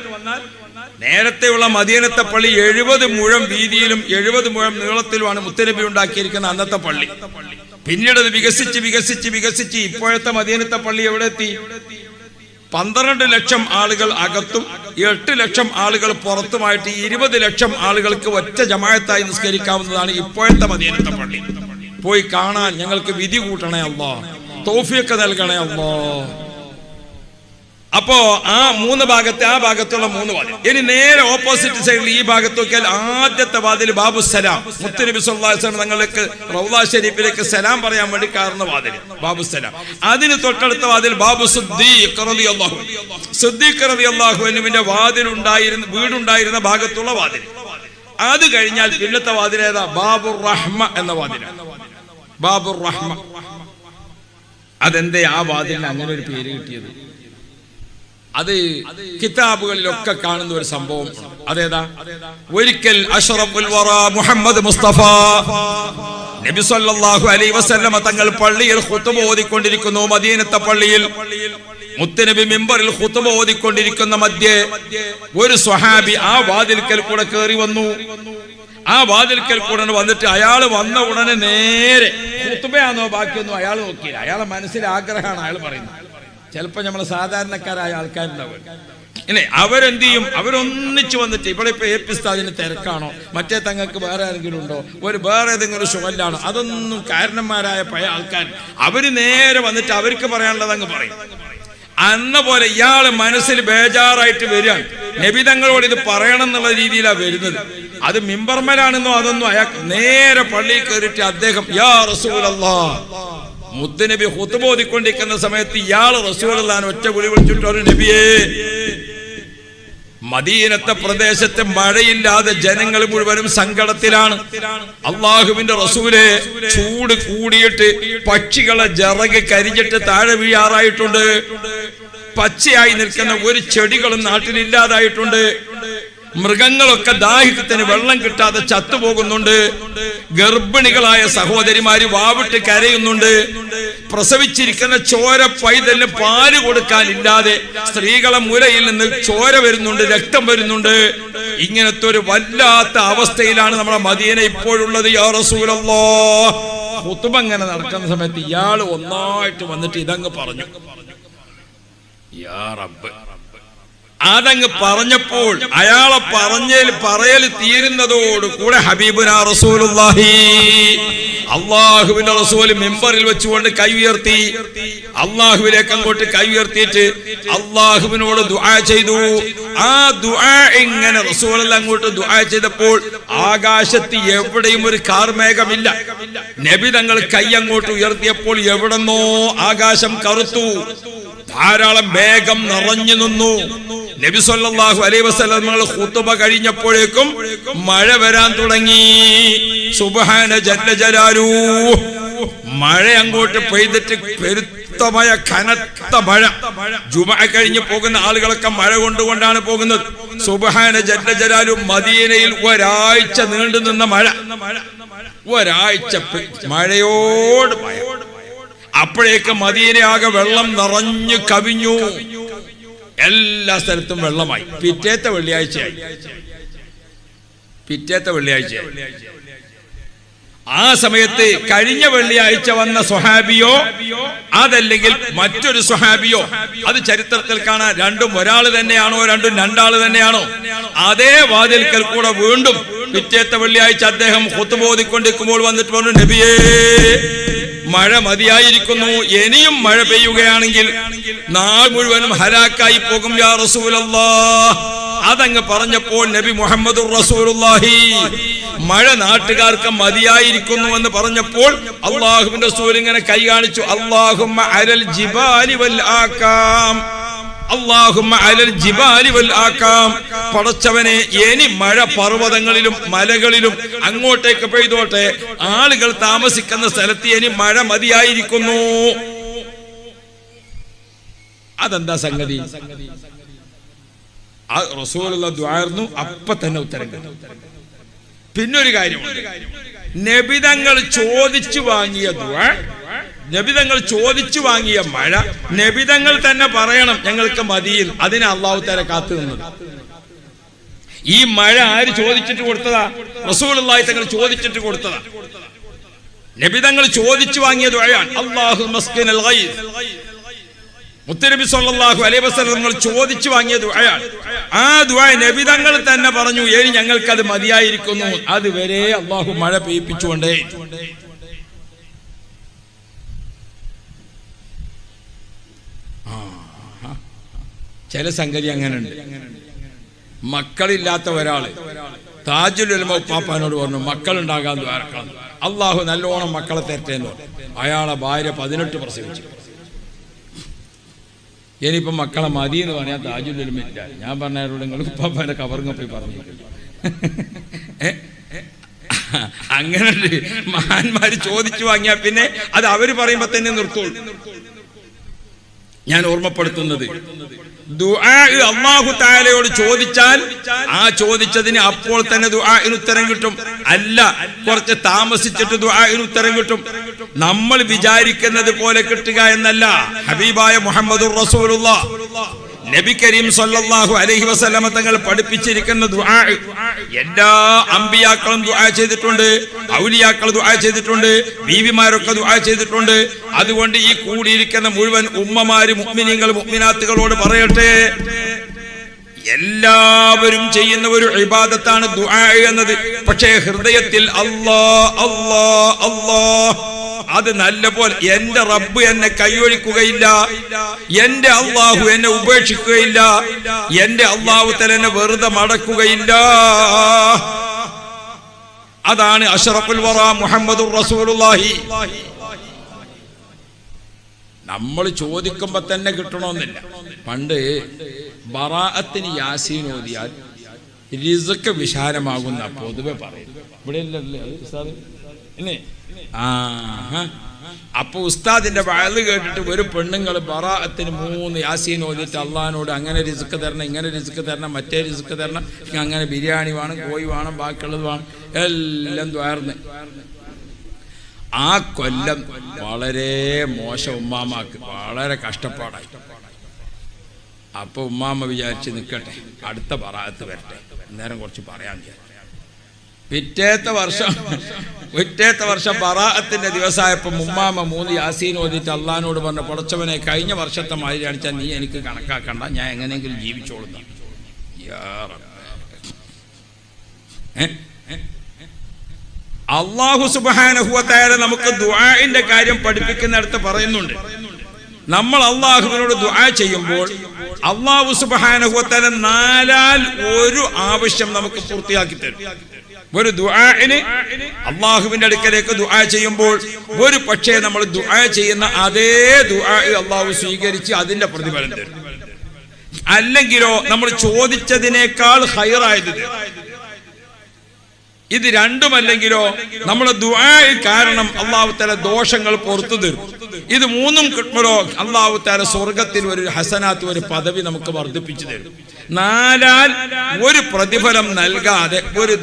നേരത്തെയുള്ള മദീനത്തെ പള്ളി എഴുപത് മുഴം വീതിയിലും എഴുപത് മുഴം നീളത്തിലുമാണ് മുത്തനബി ഉണ്ടാക്കിയിരിക്കുന്ന അന്നത്തെ പള്ളി. പിന്നീട് അത് വികസിച്ച് വികസിച്ച് വികസിച്ച് ഇപ്പോഴത്തെ മദീനത്തെ പള്ളി എവിടെ എത്തി? പന്ത്രണ്ട് ലക്ഷം ആളുകൾ അകത്തും എട്ട് ലക്ഷം ആളുകൾ പുറത്തുമായിട്ട് ഇരുപത് ലക്ഷം ആളുകൾക്ക് ഒറ്റ ജമായത്തായി നിസ്കരിക്കാവുന്നതാണ് ഇപ്പോഴത്തെ മദീനത്തെ പള്ളി. പോയി കാണാൻ ഞങ്ങൾക്ക് വിധി കൂട്ടണേ അല്ലോ തോഫിയൊക്കെ നൽകണേ അല്ലോ അപ്പോ ആ മൂന്ന് ഭാഗത്തെ ആ ഭാഗത്തുള്ള മൂന്ന് വാതിൽ. ഇനി നേരെ ഓപ്പോസിറ്റ് സൈഡിൽ ഈ ഭാഗത്ത് നോക്കിയാൽ ആദ്യത്തെ വാതിൽ ബാബു സലാം. മുത്തനബി സുല്ലാസ്ലാം തങ്ങൾക്ക് റൗദ ഷെരീഫിലേക്ക് സലാം പറയാൻ വേണ്ടി കാരണ വാതിൽ ബാബു സലാം. അതിന് തൊട്ടടുത്ത വാതിൽ ബാബു സുദ്ദീഖ് റളിയല്ലാഹു സുദ്ദീഖ് റളിയല്ലാഹു അൻഹുവിന്റെ വാതിൽ ഉണ്ടായിരുന്ന വീടുണ്ടായിരുന്ന ഭാഗത്തുള്ള വാതിൽ. അത് കഴിഞ്ഞാൽ പിന്നത്തെ വാതിൽ ഏതാ? ബാബു റഹ്മ എന്ന വാതിൽ ബാബു റഹ്മ അതെന്തേ ആ വാതിലിന് അങ്ങനെ ഒരു പേര് കിട്ടിയത്? അത് കിതാബുകളിലൊക്കെ കാണുന്ന ഒരു സംഭവം. അതേതാ? ഒരിക്കൽ വറ മുഹമ്മദ് മുസ്തഫ നബി സല്ലല്ലാഹു അലൈഹി വസല്ലമ തങ്ങൾ പള്ളിയിൽ ഖുത്ബ ഓതിക്കൊണ്ടിരിക്കുന്നു മദീനത്തെ പള്ളിയിൽ. മുത്തനബി മിമ്പറിൽ ഖുത്ബ ഓതിക്കൊണ്ടിരിക്കുന്ന മധ്യേ ഒരു സ്വഹാബി ആ വാതിൽക്കൽ കൂടെ കയറി വന്നു. ആ വാതിൽക്കൽ കൂടെ വന്നിട്ട് അയാൾ വന്ന ഉടനെ നേരെ ഖുത്ബയാണോ ബാക്കിയൊന്നും അയാൾ നോക്കിയില്ല. അയാളെ മനസ്സിൽ ആഗ്രഹമാണ് അയാൾ പറയുന്നത്. ചിലപ്പോ നമ്മളെ സാധാരണക്കാരായ ആൾക്കാരുണ്ടാവും. ഇല്ലേ? അവരെന്ത് ചെയ്യും അവരൊന്നിച്ചു വന്നിട്ട് ഇവിടെ ഇപ്പൊ എ പി സ്ഥാദിന് തിരക്കാണോ? മറ്റേ തങ്ങൾക്ക് വേറെ ആരെങ്കിലും ഉണ്ടോ? ഒരു വേറെ ഏതെങ്കിലും ഷുഗല്ലാണോ അതൊന്നും കാരണന്മാരായ പഴയ ആൾക്കാർ അവർ നേരെ വന്നിട്ട് അവർക്ക് പറയാനുള്ളത് അങ്ങ് പറയും. അന്ന പോലെ ഇയാൾ മനസ്സിൽ ബേജാറായിട്ട് വരികയാണ്. നബിതങ്ങളോട് ഇത് പറയണം എന്നുള്ള രീതിയിലാണ് വരുന്നത്. അത് മിമ്പർമലാണെന്നോ അതൊന്നും അയാൾ നേരെ പള്ളിയിൽ കയറിയിട്ട് അദ്ദേഹം യാ റസൂലല്ലാ മുത്തുനബി ഹുത്തുബോധിക്കൊണ്ടിരിക്കുന്ന സമയത്ത് ഇയാൾ റസൂലാണ് ഒറ്റ വിളി വിളിച്ചിട്ട് ഒരു നബിയേ മദീനത്തെ പ്രദേശത്തെ മഴയില്ലാതെ ജനങ്ങൾ മുഴുവനും സങ്കടത്തിലാണ്. അള്ളാഹുവിന്റെ റസൂലെ ചൂട് കൂടിയിട്ട് പക്ഷികളെ ജറക് കരിഞ്ഞിട്ട് താഴെ വീഴാറായിട്ടുണ്ട്. പച്ചയായി നിൽക്കുന്ന ഒരു ചെടികളും നാട്ടിലില്ലാതായിട്ടുണ്ട് മൃഗങ്ങളൊക്കെ ദാഹിക്കത്തിന് വെള്ളം കിട്ടാതെ ചത്തുപോകുന്നുണ്ട്. ഗർഭിണികളായ സഹോദരിമാര് വാവിട്ട് കരയുന്നുണ്ട്. പ്രസവിച്ചിരിക്കുന്ന ചോര പൈതലിന് പാൽ കൊടുക്കാനില്ലാതെ സ്ത്രീകളെ മുലയിൽ നിന്ന് ചോര വരുന്നുണ്ട് രക്തം വരുന്നുണ്ട്. ഇങ്ങനത്തെ ഒരു വല്ലാത്ത അവസ്ഥയിലാണ് നമ്മുടെ മദീന ഇപ്പോഴുള്ളത് യാ അങ്ങനെ നടക്കുന്ന സമയത്ത് ഇയാൾ ഒന്നായിട്ട് വന്നിട്ട് ഇതങ്ങ് പറഞ്ഞു. യാ റബ്ബ്. അതങ്ങ് പറഞ്ഞപ്പോൾ അയാളെ പറഞ്ഞേൽ പറയൽ തീരുന്നതോട് കൂടെ ഹബീബുന അള്ളാഹുവിന്റെ റസൂൽ മെമ്പറിൽ വെച്ചുകൊണ്ട് കൈ ഉയർത്തി. അള്ളാഹുവിലേക്ക് അങ്ങോട്ട് കൈ ഉയർത്തിയിട്ട് അള്ളാഹുവിനോട് ദുആ ചെയ്തു. ആ ദുആ ഇങ്ങനെ റസൂൽ അങ്ങോട്ട് ദുആ ചെയ്തപ്പോൾ ആകാശത്ത് എവിടെയും ഒരു കാർമേഘമില്ല. നബി തങ്ങൾ കൈ അങ്ങോട്ട് ഉയർത്തിയപ്പോൾ എവിടെന്നോ ആകാശം കറുത്തു. ധാരാളം മേഘം നിറഞ്ഞു നിന്നു. നബി സല്ലല്ലാഹു അലൈഹി വസല്ലം ഖുത്ബ കഴിഞ്ഞപ്പോഴേക്കും മഴ വരാൻ തുടങ്ങി. സുബ്ഹാന ജല്ല ജലാലു. മഴ അങ്ങോട്ട് പെയ്തിട്ട് പെരുത്തമായ കനത്ത മഴ. ജുമ കഴിഞ്ഞ് പോകുന്ന ആളുകളൊക്കെ മഴ കൊണ്ടുകൊണ്ടാണ് പോകുന്നത്. സുബഹാന ജല്ല ജലാലു മദീനയിൽ ഒരാഴ്ച നീണ്ടു നിന്ന മഴ. ഒരാഴ്ച മഴയോട് മഴ അപ്പോഴേക്ക് മദീനയാകെ വെള്ളം നിറഞ്ഞു കവിഞ്ഞു. എല്ലാ സ്ഥലത്തും വെള്ളമായി. പിറ്റേത്തെ വെള്ളിയാഴ്ചയായി. പിറ്റേത്തെ വെള്ളിയാഴ്ച ആ സമയത്ത് കഴിഞ്ഞ വെള്ളിയാഴ്ച വന്ന സ്വഹാബിയോ അതല്ലെങ്കിൽ മറ്റൊരു സ്വഹാബിയോ അത് ചരിത്രത്തിൽ കാണാൻ രണ്ടും ഒരാൾ തന്നെയാണോ രണ്ടും രണ്ടാൾ തന്നെയാണോ? അതേ വാതിൽക്കൽ കൂടെ വീണ്ടും പിറ്റേത്തെ വെള്ളിയാഴ്ച അദ്ദേഹം കൊത്തുബോധിക്കൊണ്ടിരിക്കുമ്പോൾ വന്നിട്ട് പറഞ്ഞു നബിയേ മഴ മതിയായിരിക്കുന്നു. ഇനിയും മഴ പെയ്യുകയാണെങ്കിൽ നാൾ മുഴുവനും ഹലാക്കായി പോകും യാ റസൂലല്ലാ അതങ്ങ് പറഞ്ഞപ്പോൾ നബി മുഹമ്മദ് റസൂലുള്ളാഹി. മഴ നാട്ടുകാർക്ക് മതിയായിരിക്കുന്നു എന്ന് പറഞ്ഞപ്പോൾ അള്ളാഹുവിന്റെ സൂര്യങ്ങനെ കൈ കാണിച്ചു. അള്ളാഹുമ്മ അരൽ ജിബാലി വൽ പടച്ചവനെ ഇനി മഴ പർവതങ്ങളിലും മലകളിലും അങ്ങോട്ടേക്ക് പെയ്തോട്ടെ. ആളുകൾ താമസിക്കുന്ന സ്ഥലത്ത് ഇനി മഴ മതിയായിരിക്കുന്നു. അതെന്താ സംഗതി? റസൂലുള്ള ദ്വാർന്നു അപ്പൊ തന്നെ ഉത്തരം പിന്നൊരു കാര്യമുണ്ട്. നബിതങ്ങൾ ചോദിച്ചു വാങ്ങിയ ദ്വാ നബിതങ്ങൾ ചോദിച്ചു വാങ്ങിയ മഴ നബിതങ്ങൾ തന്നെ പറയണം ഞങ്ങൾക്ക് മതിയിൽ. അതിനെ അള്ളാഹു തല കാത്തു നിന്നത്. ഈ മഴ ആര് ചോദിച്ചിട്ട് കൊടുത്തതാ? റസൂലുള്ളാഹി തങ്ങൾ ചോദിച്ചിട്ട് കൊടുത്തതാ. നബിതങ്ങൾ ചോദിച്ചു വാങ്ങിയ അള്ളാഹു മുത്തനബി അലൈഹി വസല്ലം ചോദിച്ചു വാങ്ങിയ ദുആയാണ് ആ ദുഴ നബിതങ്ങൾ തന്നെ പറഞ്ഞു ഏഴ് ഞങ്ങൾക്ക് അത് മതിയായിരിക്കുന്നു. അതുവരെ അള്ളാഹു മഴ പെയ്യിപ്പിച്ചുകൊണ്ടേ ആ, ആ. ചില സംഗതി അങ്ങനെയുണ്ട്. മക്കളില്ലാത്ത ഒരാൾ താജുൽ ഉലമ ഉപ്പാപ്പാനോട് പറഞ്ഞു മക്കളുണ്ടാകാൻ ദ്വാരക്കണം. അള്ളാഹു നല്ലോണം മക്കളെ തെറ്റേന്ന് അയാളെ ഭാര്യ പതിനെട്ട് പ്രസവിച്ചു. ഇനിയിപ്പം മക്കളെ മതി എന്ന് പറഞ്ഞാൽ താജുൽ ഇല്ല ഞാൻ പറഞ്ഞവരോട് നിങ്ങൾ ഉപ്പാപ്പാന്റെ കവറിങ്ങ പോയി പറഞ്ഞു അങ്ങനെ മഹാന്മാര് ചോദിച്ചു വാങ്ങിയാൽ പിന്നെ അത് അവർ പറയുമ്പോ തന്നെ നിർത്തുള്ളൂ. ഞാൻ ഓർമ്മപ്പെടുത്തുന്നത്. അള്ളാഹു താലയോട് ചോദിച്ചാൽ ആ ചോദിച്ചതിന് അപ്പോൾ തന്നെ ഉത്തരം കിട്ടും. അല്ല കുറച്ച് താമസിച്ചിട്ട് ഉത്തരം കിട്ടും. നമ്മൾ വിചാരിക്കുന്നത് പോലെ കിട്ടുക എന്നല്ല. ഹബീബായ മുഹമ്മദ് റസൂലുള്ള. നബി കരീം സല്ലല്ലാഹു അലൈഹി വസല്ലമ തങ്ങൾ പഠിപ്പിച്ചിരിക്കുന്ന ദുആ. എല്ലാ അമ്പിയാക്കളും ദുആ ചെയ്തിട്ടുണ്ട് ഔലിയാക്കൾ ദുആ ചെയ്തിട്ടുണ്ട് ബീവിമാരൊക്കെ ദുആ ചെയ്തിട്ടുണ്ട്. അതുകൊണ്ട് ഈ കൂടിയിരിക്കുന്ന മുഴുവൻ ഉമ്മമാര് മുഅ്മിനീങ്ങൾ മുഅ്മിനാത്തുകളോട് പറയട്ടെ. എല്ലാവരും ചെയ്യുന്ന ഒരു ഇബാദത്താണ് ദുആ എന്നത്. പക്ഷേ ഹൃദയത്തിൽ അല്ലാ അല്ലാ അല്ലാ അത് നല്ല പോലെ എന്റെ റബ്ബ് എന്നെ കൈയൊഴിക്കുകയില്ല. എന്റെ അള്ളാഹു എന്നെ ഉപേക്ഷിക്കുകയില്ല. എന്റെ അള്ളാഹു തല വെറുതെ മടക്കുകയില്ല. അതാണ് അഷറഫുൽ വറ മുഹമ്മദുർ റസൂലുള്ളാഹി. നമ്മൾ ചോദിക്കുമ്പോ തന്നെ കിട്ടണമെന്നില്ല പണ്ട് ബറാഅത്തിന് യാസീൻ ഓതിയാൽ റിസക്ക് വിശാലമാകുന്ന പൊതുവെ പറയുന്നു ഇവിടെ ഇല്ലല്ലേ ഇല്ലേ? ആ അപ്പൊ ഉസ്താദിന്റെ വയൽ കേട്ടിട്ട് ഒരു പെണ്ണുങ്ങൾ ബറാഅത്തിന് മൂന്ന് യാസീൻ ഓതിട്ട് അള്ളഹാനോട് അങ്ങനെ റിസ്ക് തരണം ഇങ്ങനെ റിസ്ക് തരണം മറ്റേ റിസ്ക് തരണം അങ്ങനെ ബിരിയാണി വേണം കോഴി വേണം ബാക്കിയുള്ളത് വേണം എല്ലാം ദ്വാർന്ന് ആ കൊല്ലം വളരെ മോശം ഉമ്മാമാക്ക് വളരെ കഷ്ടപ്പാടായി. അപ്പൊ ഉമ്മാമ്മ വിചാരിച്ച് നിൽക്കട്ടെ അടുത്ത ബറാഅത്ത് വരട്ടെ അന്നേരം കുറച്ച് പറയാൻ വിചാരിച്ചു. പിറ്റേത്തെ വർഷം പിറ്റേത്തെ വർഷം ബറാഅത്തിന്റെ ദിവസമായപ്പോൾ മുമ്മാമ മൂന്ന് യാസീൻ ഓതിട്ട് അള്ളഹാനോട് പറഞ്ഞ പൊടച്ചവനെ കഴിഞ്ഞ വർഷത്തെ മാതിരി അടിച്ചാൽ നീ എനിക്ക് കണക്കാക്കണ്ട. ഞാൻ എങ്ങനെയെങ്കിലും ജീവിച്ചോളുന്നു? അള്ളാഹു സുബാനഹുവത്തായാലും നമുക്ക് ദുആന്റെ കാര്യം പഠിപ്പിക്കുന്നിടത്ത് പറയുന്നുണ്ട്. നമ്മൾ അള്ളാഹുവിനോട് ദുആ ചെയ്യുമ്പോൾ അള്ളാഹു സുബാനഹുവത്തായാലും നാലാൽ ഒരു ആവശ്യം നമുക്ക് പൂർത്തിയാക്കി തരും. ഒരു ദുആഇന് അള്ളാഹുവിന്റെ അടുക്കലേക്ക് ദുആ ചെയ്യുമ്പോൾ ഒരു പക്ഷേ നമ്മൾ ദുആ ചെയ്യുന്ന അതേ ദുആ അള്ളാഹു സ്വീകരിച്ച് അതിന്റെ പ്രതിഫലം തരും. അല്ലെങ്കിലോ നമ്മൾ ചോദിച്ചതിനേക്കാൾ ഹൈറായത് തരും. ഇത് രണ്ടുമല്ലെങ്കിലോ നമ്മൾ ദുആ കാരണം അള്ളാഹു തല ദോഷങ്ങൾ പുറത്തു തരും. ഇത് മൂന്നും കിട്ടുമ്പോഴോ അള്ളാഹു താര സ്വർഗത്തിൽ ഒരു ഹസനാത്ത് ഒരു പദവി നമുക്ക് വർദ്ധിപ്പിച്ചു തരും. നാലാൽ ഒരു പ്രതിഫലം നൽകാതെ ഒരു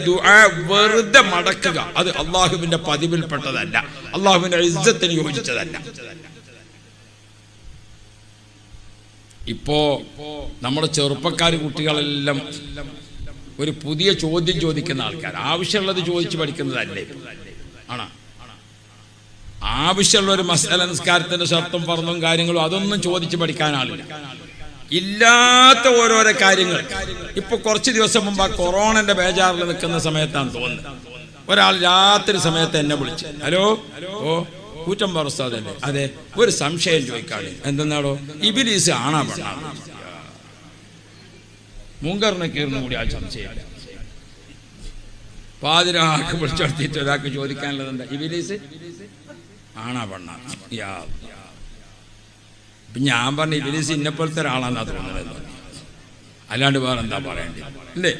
വെറുതെ മടക്കുക. അത് അള്ളാഹുവിന്റെ പതിവിൽപ്പെട്ടതല്ല. അള്ളാഹുവിന്റെ ഇജ്ജത്തിന് യോജിച്ചതല്ല. ഇപ്പോ നമ്മുടെ ചെറുപ്പക്കാർ കുട്ടികളെല്ലാം ഒരു പുതിയ ചോദ്യം ചോദിക്കുന്ന ആൾക്കാർ ആവശ്യമുള്ളത് ചോദിച്ചു പഠിക്കുന്നതല്ലേ? ആവശ്യമുള്ള ഒരു മസാല നിസ്കാരത്തിന്റെ ശബ്ദം പറഞ്ഞും കാര്യങ്ങളും അതൊന്നും ചോദിച്ചു പഠിക്കാൻ ആളില്ല. ഇല്ലാത്ത ഓരോരോ കാര്യങ്ങൾ. ഇപ്പൊ കുറച്ച് ദിവസം മുമ്പ് ആ കൊറോണന്റെ ബേജാറിൽ നിൽക്കുന്ന സമയത്താണ് തോന്നുന്നത് ഒരാൾ രാത്രി സമയത്ത് എന്നെ വിളിച്ചു. ഹലോ? ഓ കൂറ്റം പറസ്താദല്ലേ അതെ. ഒരു സംശയം ചോദിക്കാണ്. എന്തെന്നാടോ? ഇബിലീസ് ആണാ പെണ്ണാ? മുങ്കറിനെ കീർന്നു കൂടി ആ സംശയം പാതിരാക്ക് വിളിച്ചെടുത്തിട്ട് ഒരാൾക്ക് ചോദിക്കാനുള്ളത് എന്താ ഇബിലീസ്? ആണാ പെണ്ണാ യാ ഞാൻ പറഞ്ഞ ഇബിലീസ് ഇന്നെപ്പോലത്തെ ഒരാളാന്നാ തോന്നുന്നത്. അല്ലാണ്ട് വേറെ എന്താ പറയണ്ടേ അല്ലേ?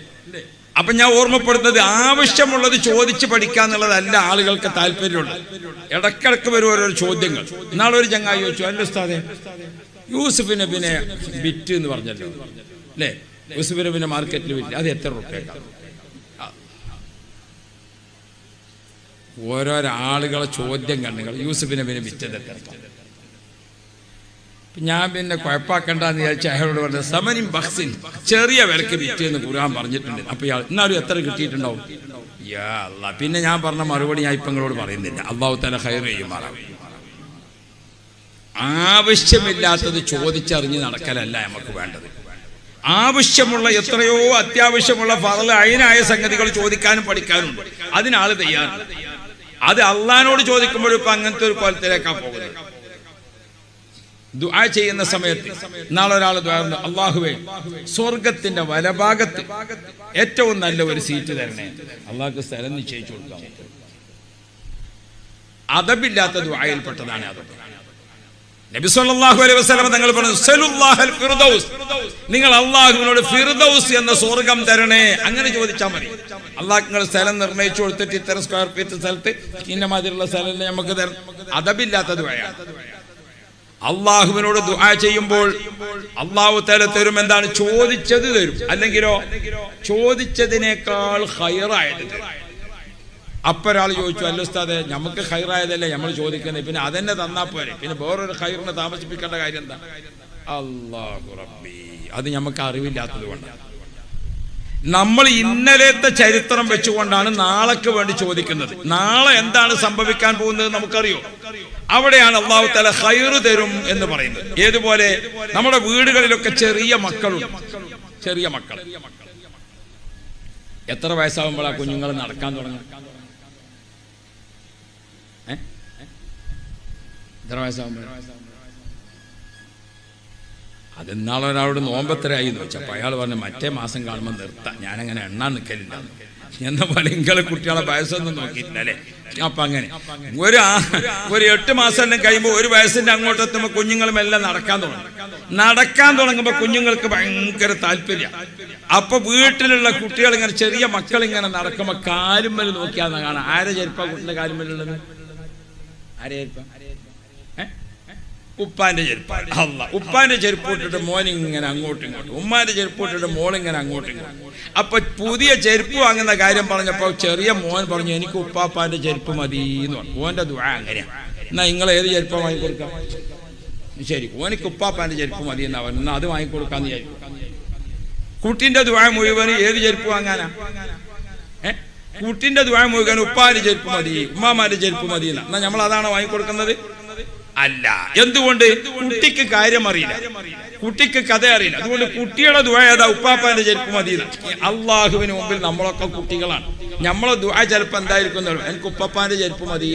അപ്പൊ ഞാൻ ഓർമ്മപ്പെടുന്നത് ആവശ്യമുള്ളത് ചോദിച്ച് പഠിക്കാന്നുള്ളതല്ല ആളുകൾക്ക് താല്പര്യമുള്ളത്. ഇടക്കിടക്ക് വരും ഓരോ ചോദ്യങ്ങൾ. ഇന്നാളെ ഒരു ചങ്ങായി ചോദിച്ചു അല്ല ഉസ്താദെ യൂസുഫ് നബിനെ ബിറ്റ് എന്ന് പറഞ്ഞല്ലോ. അല്ലേ? യൂസുഫ് നബിനെ മാർക്കറ്റിൽ വിറ്റ്. അത് എത്ര റുപ്യക്കാണ് ഓരോരോ ആളുകളെ ചോദ്യം കണ്ണുകൾ. യൂസഫിനെ പിന്നെ വിറ്റത് എത്ര ഞാൻ പിന്നെ കുഴപ്പാക്കണ്ടെന്ന് വിചാരിച്ച അയാളോട് പറഞ്ഞത് സമനിം ബക്സിൻ ചെറിയ വിലക്ക് വിറ്റെന്ന് ഖുർആൻ പറഞ്ഞിട്ടുണ്ട്. അപ്പൊ ഇയാൾ എന്നാലും എത്ര കിട്ടിയിട്ടുണ്ടാവും? യാ അല്ലാ പിന്നെ ഞാൻ പറഞ്ഞ മറുപടി ഞാൻ ഇപ്പങ്ങളോട് പറയുന്നില്ല. അള്ളാഹു തല ഹൈർ ചെയ്യുമാറാം. ആവശ്യമില്ലാത്തത് ചോദിച്ചറിഞ്ഞ് നടക്കലല്ല നമുക്ക് വേണ്ടത്. ആവശ്യമുള്ള എത്രയോ അത്യാവശ്യമുള്ള ഫറൽ അയിനായ സംഗതികൾ ചോദിക്കാനും പഠിക്കാനും അതിനാൾ തയ്യാറുണ്ട് അത് അള്ളഹാനോട് ചോദിക്കുമ്പോഴും ഇപ്പൊ അങ്ങനത്തെ ഒരു കോലത്തിലേക്കാണ് പോകുന്നത്. ദുആ ചെയ്യുന്ന സമയത്ത് നാളെ ഒരാൾ അള്ളാഹുവേ സ്വർഗത്തിന്റെ വലഭാഗത്ത് ഏറ്റവും നല്ല ഒരു സീറ്റ് തരണേ. അള്ളാഹ്ക്ക് സ്ഥലം നിശ്ചയിച്ചു കൊടുക്കാം അതബില്ലാത്ത ദുആയിൽപ്പെട്ടതാണ് അത്. നബി സല്ലല്ലാഹു അലൈഹി വസല്ലം തങ്ങൾ പറഞ്ഞു ഫിർദൗസ്. നിങ്ങൾ അള്ളാഹുവിനോട് ഫിർദൗസ് എന്ന സ്വർഗം തരണേ. അങ്ങനെ ചോദിച്ചാൽ മതി. അള്ളാഹ് നിങ്ങൾ സ്ഥലം നിർണയിച്ചു കൊടുത്തിട്ട് ഇത്ര സ്ക്വയർ ഫീറ്റ് സ്ഥലത്ത് ഇന്ന മാതിരിയുള്ള സ്ഥലം നമുക്ക് തരണം അതബില്ലാത്ത ദുആയാണ് അള്ളാഹുവിനോട് ദുആ ചെയ്യുമ്പോൾ അള്ളാഹു തല തരും എന്താണ്? ചോദിച്ചത് തരും. അല്ലെങ്കിലോ? ചോദിച്ചതിനേക്കാൾ ഹയറായത് തരും. അപ്പൊ ഒരാൾ ചോദിച്ചു അല്ല ഉസ്താദെ നമുക്ക് ഹൈറായതല്ലേ നമ്മൾ ചോദിക്കുന്നത്. പിന്നെ അതന്നെ തന്നാ പോരെ. പിന്നെ വേറൊരു ഹൈറിനെ താമസിപ്പിക്കേണ്ട കാര്യം എന്താ? അള്ളാഹു റബ്ബി. അത് നമുക്ക് അറിവില്ലാത്തത് കൊണ്ടാണ് നമ്മൾ ഇന്നലത്തെ ചരിത്രം വെച്ചുകൊണ്ടാണ് നാളേക്ക് വേണ്ടി ചോദിക്കുന്നത്. നാളെ എന്താണ് സംഭവിക്കാൻ പോകുന്നത് നമുക്കറിയോ? അവിടെയാണ് അള്ളാഹു തല ഹൈറ് തരും എന്ന് പറയുന്നത്. ഏതുപോലെ? നമ്മുടെ വീടുകളിലൊക്കെ ചെറിയ മക്കളും ചെറിയ മക്കൾ എത്ര വയസ്സാകുമ്പോൾ കുഞ്ഞുങ്ങൾ നടക്കാൻ തുടങ്ങും ഏ? എത്ര വയസ്സാകുമ്പോൾ അതെന്നാളെ ഒരാളോട് നോമ്പത്തരായി എന്ന് വെച്ചപ്പോൾ അയാൾ പറഞ്ഞു മറ്റേ മാസം കാണുമ്പോൾ നിർത്താം. ഞാനങ്ങനെ എണ്ണാൻ നിൽക്കലില്ല എന്ന പോലെ ഇങ്ങളെ കുട്ടികളെ വയസ്സൊന്നും നോക്കിയിട്ടില്ല അല്ലേ അപ്പൊ അങ്ങനെ. ഒരു ഒരു എട്ട് മാസം എല്ലാം കഴിയുമ്പോൾ ഒരു വയസ്സിന്റെ അങ്ങോട്ട് എത്തുമ്പോൾ കുഞ്ഞുങ്ങളും എല്ലാം നടക്കാൻ തുടങ്ങും. നടക്കാൻ തുടങ്ങുമ്പോൾ കുഞ്ഞുങ്ങൾക്ക് ഭയങ്കര താല്പര്യം. അപ്പൊ വീട്ടിലുള്ള കുട്ടികൾ ഇങ്ങനെ ചെറിയ മക്കൾ ഇങ്ങനെ നടക്കുമ്പോൾ കാലുമ്മൽ നോക്കിയാന്ന് കാണാം. ആരെ ചെരുപ്പാ കുട്ടിന്റെ കാലുമ്മലുള്ളത് ആരെ ചെരുപ്പാ? ഉപ്പാന്റെ ചെരുപ്പ് അല്ല ഉപ്പാന്റെ ചെരുപ്പ് ഇട്ടിട്ട് മോൻ ഇങ്ങനെ അങ്ങോട്ടും ഇങ്ങോട്ടും. ഉമ്മാന്റെ ചെരുപ്പ് ഇട്ടിട്ട് മോൾ ഇങ്ങനെ അങ്ങോട്ടും ഇങ്ങോട്ടും. അപ്പൊ പുതിയ ചെരുപ്പ് വാങ്ങുന്ന കാര്യം പറഞ്ഞപ്പോ ചെറിയ മോൻ പറഞ്ഞു എനിക്ക് ഉപ്പാപ്പാന്റെ ചെരുപ്പ് മതി എന്ന് പറഞ്ഞു. ഓന്റെ ദുആ അങ്ങനെയാ. എന്നാ നിങ്ങൾ ഏത് ചെരുപ്പ വാങ്ങിക്കൊടുക്കാം? ശരി ഓനിക്ക് ഉപ്പാപ്പാന്റെ ചെരുപ്പ് മതി എന്നാ പറഞ്ഞു എന്നാ അത് വാങ്ങിക്കൊടുക്കാന്ന് വിചാരിക്കും കുട്ടിന്റെ ദുആ മുഴുവൻ ഏത് ചെരുപ്പ് വാങ്ങാനാ? കുട്ടിന്റെ ദുആ മുഴുവൻ ഉപ്പാന്റെ ചെരുപ്പ് മതി ഉമ്മാമാന്റെ ചെരുപ്പ് മതി എന്നാ നമ്മൾ അതാണ് വാങ്ങിക്കൊടുക്കുന്നത്? അല്ല. എന്തുകൊണ്ട്? കുട്ടിക്ക് കാര്യം അറിയില്ല കുട്ടിക്ക് കഥ അറിയില്ല അതുകൊണ്ട് കുട്ടിയുടെ ദുആ ഏതാ? ഉപ്പാപ്പാന്റെ ചെരുപ്പ് മതി. അള്ളാഹുവിന് മുമ്പിൽ നമ്മളൊക്കെ കുട്ടികളാണ്. നമ്മളെ ദുആ ചിലപ്പോ എന്തായിരിക്കും എനിക്ക് ഉപ്പാപ്പാന്റെ ചെരുപ്പ് മതി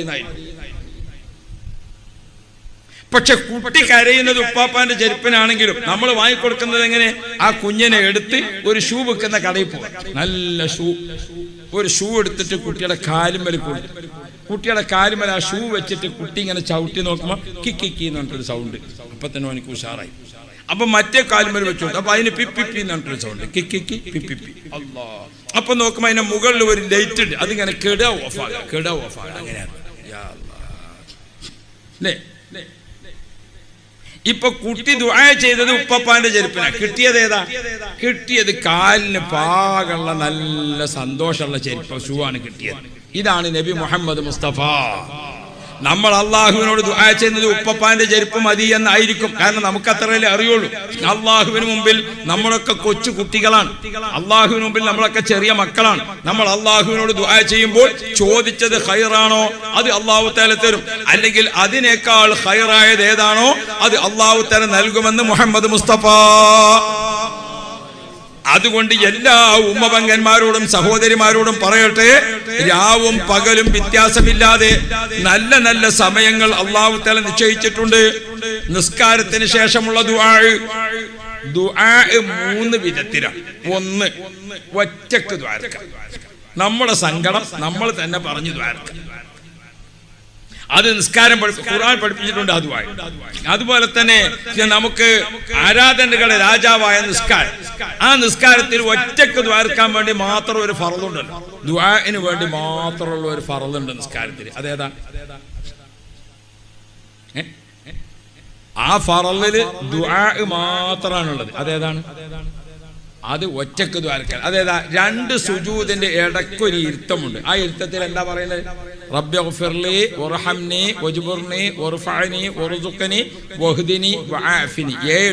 പക്ഷെ കുട്ടി കരയുന്നത് ഉപ്പാപ്പാന്റെ ചെരുപ്പിനാണെങ്കിലും നമ്മൾ വാങ്ങിക്കൊടുക്കുന്നത് എങ്ങനെ? ആ കുഞ്ഞിനെ എടുത്ത് ഒരു ഷൂ വെക്കുന്ന കടയിൽ പോകും. നല്ല ഷൂ. ഒരു ഷൂ എടുത്തിട്ട് കുട്ടിയുടെ കാലും കൊടുത്തു കുട്ടിയുടെ കാലുമല ആ ഷൂ വെച്ചിട്ട് കുട്ടി ഇങ്ങനെ ചവിട്ടി നോക്കുമ്പോൾ കിക്കി എന്ന് പറഞ്ഞിട്ടൊരു സൗണ്ട് അപ്പൊ തന്നെ എനിക്ക് ഉഷാറായി. അപ്പൊ മറ്റേ കാലുമൽ വെച്ചോണ്ട്. അപ്പൊ അതിന് പിപ്പിപ്പി എന്ന് പറഞ്ഞിട്ടൊരു സൗണ്ട് കിക്കി പിപ്പിപ്പി അല്ലാ അപ്പൊ നോക്കുമ്പോ അതിന്റെ മുകളിൽ ഒരു ലൈറ്റ് ഉണ്ട്. അതിങ്ങനെ കെട ഓഫാകുക കെട ഓഫാകുക അങ്ങനെയാണ്. അല്ലേ ഇപ്പൊ കുട്ടി ദുആ ചെയ്തത് ഉപ്പപ്പാന്റെ ചെരുപ്പിനാ. കിട്ടിയത് ഏതാ? കിട്ടിയത് കാലിന് പാകമുള്ള നല്ല സന്തോഷമുള്ള ചെരുപ്പ് ഷൂ ആണ് കിട്ടിയത്. ഇതാണ് നബി മുഹമ്മദ് മുസ്തഫ. നമ്മൾ അള്ളാഹുവിനോട് ദുആ ചെയ്യുന്നത് ഉപ്പപ്പാന്റെ ചെരുപ്പ് മതി എന്നായിരിക്കും. കാരണം നമുക്ക് അത്രയല്ലേ അറിയുള്ളൂ. അള്ളാഹുവിന് മുമ്പിൽ നമ്മളൊക്കെ കൊച്ചു കുട്ടികളാണ്. അള്ളാഹുവിന് മുമ്പിൽ നമ്മളൊക്കെ ചെറിയ മക്കളാണ്. നമ്മൾ അള്ളാഹുവിനോട് ദുആ ചെയ്യുമ്പോൾ ചോദിച്ചത് ഹൈറാണോ അത് അള്ളാഹു തല തരും. അല്ലെങ്കിൽ അതിനേക്കാൾ ഹൈറായത് ഏതാണോ? അത് അള്ളാഹു തല നൽകുമെന്ന് മുഹമ്മദ് മുസ്തഫ. അതുകൊണ്ട് എല്ലാ ഉമ്മപങ്കന്മാരോടും സഹോദരിമാരോടും പറയട്ടെ രാവും പകലും വ്യത്യാസമില്ലാതെ നല്ല നല്ല സമയങ്ങൾ അള്ളാഹു തല നിശ്ചയിച്ചിട്ടുണ്ട്. നിസ്കാരത്തിന് ശേഷമുള്ള ദുആ ദുആ മൂന്ന് വിധത്തിലാണ്. ഒന്ന് ഒറ്റയ്ക്ക് ദ്വാരക്ക. നമ്മുടെ സങ്കടം നമ്മൾ തന്നെ പറഞ്ഞു ദ്വാരക്ക. അത് നിസ്കാരം ഖുർആൻ പഠിപ്പിച്ചിട്ടുണ്ട് അതുമായി. അതുപോലെ തന്നെ നമുക്ക് ആരാധനകളെ രാജാവായ നിസ്കാരം. ആ നിസ്കാരത്തിൽ ഒറ്റയ്ക്ക് ദ്വാരക്കാൻ വേണ്ടി മാത്രം ഒരു ഫറലുണ്ടല്ലോ ദ്വാന് വേണ്ടി മാത്രമുള്ള ഒരു ഫറലുണ്ട് നിസ്കാരത്തിൽ. അതേതാ? ആ ഫറലിൽ ദ്വാ മാത്രമാണുള്ളത് അതേതാണ്? അത് ഒറ്റയ്ക്ക് ദ്വാരക്കൽ. അതേതാ? രണ്ട് സുജൂദിന്റെ ഇടയ്ക്കൊരു ഇരുത്തമുണ്ട്. ആ ഇരുത്തത്തിൽ എന്താ പറയുന്നത്?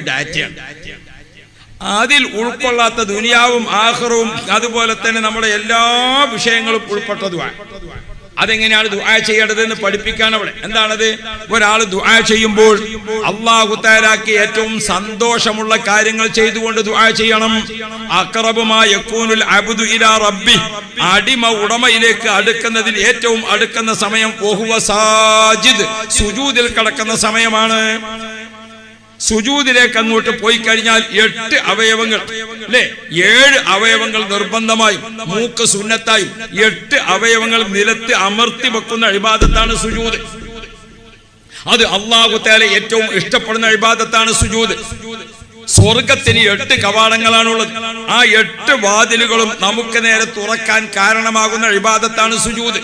ഡാറ്റയാണ്. അതിൽ ഉൾക്കൊള്ളാത്ത ദുനിയാവും ആഹ്റവും അതുപോലെ തന്നെ നമ്മുടെ എല്ലാ വിഷയങ്ങളും ഉൾപ്പെട്ടതുമാണ് അതെങ്ങനെയാണ് ദുആ ചെയ്യേണ്ടതെന്ന് പഠിപ്പിക്കാൻ അവിടെ എന്താണത്? ഒരാൾ ദുആ ചെയ്യുമ്പോൾ അള്ളാഹു താലാക്ക് ഏറ്റവും സന്തോഷമുള്ള കാര്യങ്ങൾ ചെയ്തുകൊണ്ട് ദുആ ചെയ്യണം. യകൂനുൽ അബ്ദു ഇലാ റബ്ബി അടിമ ഉടമയിലേക്ക് അടുക്കുന്നതിൽ ഏറ്റവും അടുക്കുന്ന സമയം സാജിദ്. സുജൂദിൽ കടക്കുന്ന സമയമാണ്. സുജൂദിലേക്ക് അങ്ങോട്ട് പോയി കഴിഞ്ഞാൽ എട്ട് അവയവങ്ങൾ. അല്ലെ? ഏഴ് അവയവങ്ങൾ നിർബന്ധമായും മൂക്ക് സുന്നത്തായും എട്ട് അവയവങ്ങൾ നിലത്ത് അമർത്തി വെക്കുന്ന അഴിബാദത്താണ് സുജൂത്. അത് അള്ളാഹു തആല ഏറ്റവും ഇഷ്ടപ്പെടുന്ന അഴിബാദത്താണ് സുജൂത്. സ്വർഗത്തിന് എട്ട് കവാടങ്ങളാണുള്ളത്. ആ എട്ട് വാതിലുകളും നമുക്ക് നേരെ തുറക്കാൻ കാരണമാകുന്ന അഴിബാദത്താണ് സുജൂദ്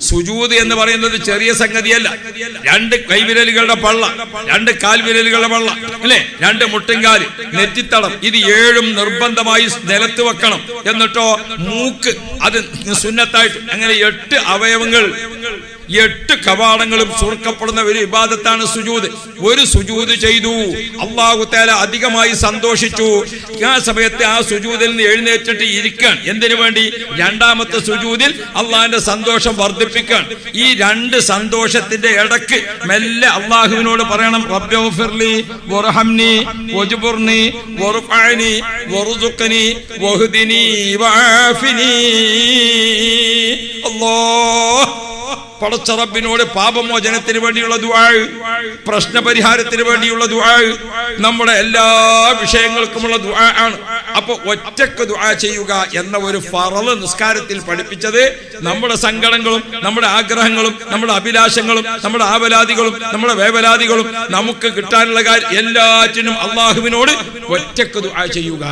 സുജൂദ് എന്ന് പറയുന്നത് ചെറിയ സംഗതിയല്ല. രണ്ട് കൈവിരലുകളുടെ പള്ള രണ്ട് കാൽവിരലുകളുടെ പള്ള അല്ലേ? രണ്ട് മുട്ടുംകാൽ നെറ്റിത്തടം. ഇത് ഏഴും നിർബന്ധമായി നിലത്ത് വെക്കണം. എന്നിട്ടോ മൂക്ക് അത് സുന്നത്തായിട്ട്. അങ്ങനെ എട്ട് അവയവങ്ങൾ എട്ട് കവാടങ്ങളും സുർക്കപ്പെടുന്ന ഒരു വിവാദത്താണ് സുജൂത് ഒരു സുജൂത് ചെയ്തു. അള്ളാഹു തആല അധികമായി സന്തോഷിച്ചു. ആ സമയത്ത് ആ സുജൂതിൽ നിന്ന് എഴുന്നേറ്റിട്ട് ഇരിക്കാൻ എന്തിനു വേണ്ടി? രണ്ടാമത്തെ സുജൂതിൽ അള്ളാഹിന്റെ സന്തോഷം വർദ്ധിപ്പിക്കാൻ. ഈ രണ്ട് സന്തോഷത്തിന്റെ ഇടയ്ക്ക് മെല്ലെ അള്ളാഹുവിനോട് പറയണം വആഫിനി അല്ലാഹ് പടച്ച റബ്ബിനോട് പാപമോചനത്തിന് വേണ്ടിയുള്ള ദുആ പ്രശ്നപരിഹാരത്തിന് വേണ്ടിയുള്ള ദുആ നമ്മുടെ എല്ലാ വിഷയങ്ങൾക്കുമുള്ള ദുആ ആണ്. അപ്പൊ ഒറ്റയ്ക്ക് ദുആ ചെയ്യുക എന്ന ഒരു ഫറൾ നിസ്കാരത്തിൽ പഠിപ്പിച്ചത് നമ്മുടെ സങ്കടങ്ങളും നമ്മുടെ ആഗ്രഹങ്ങളും നമ്മുടെ അഭിലാഷങ്ങളും നമ്മുടെ ആവലാദികളും നമ്മുടെ വേവലാദികളും നമുക്ക് കിട്ടാനുള്ള കാര്യം എല്ലാറ്റിനും അള്ളാഹുവിനോട് ഒറ്റയ്ക്ക് ദുആ ചെയ്യുക.